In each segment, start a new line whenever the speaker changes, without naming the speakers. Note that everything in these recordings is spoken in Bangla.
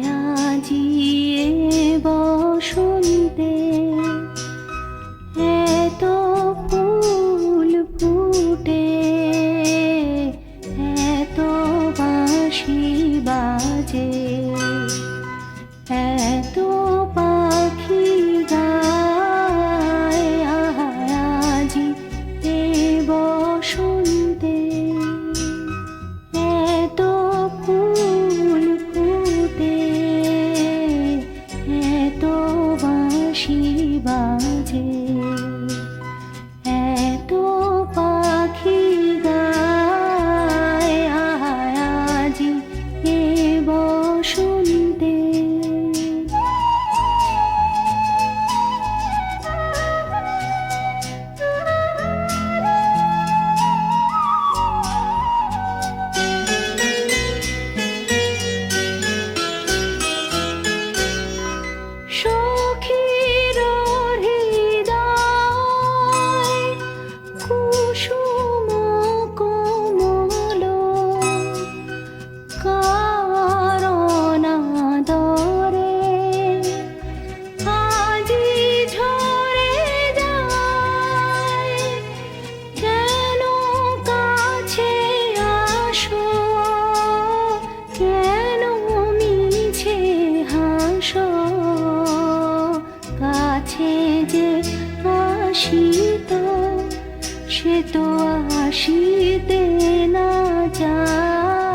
আহায়াজিয়ে বসন্তে আসিত সে তো আসিতে না যায়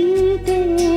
দিতে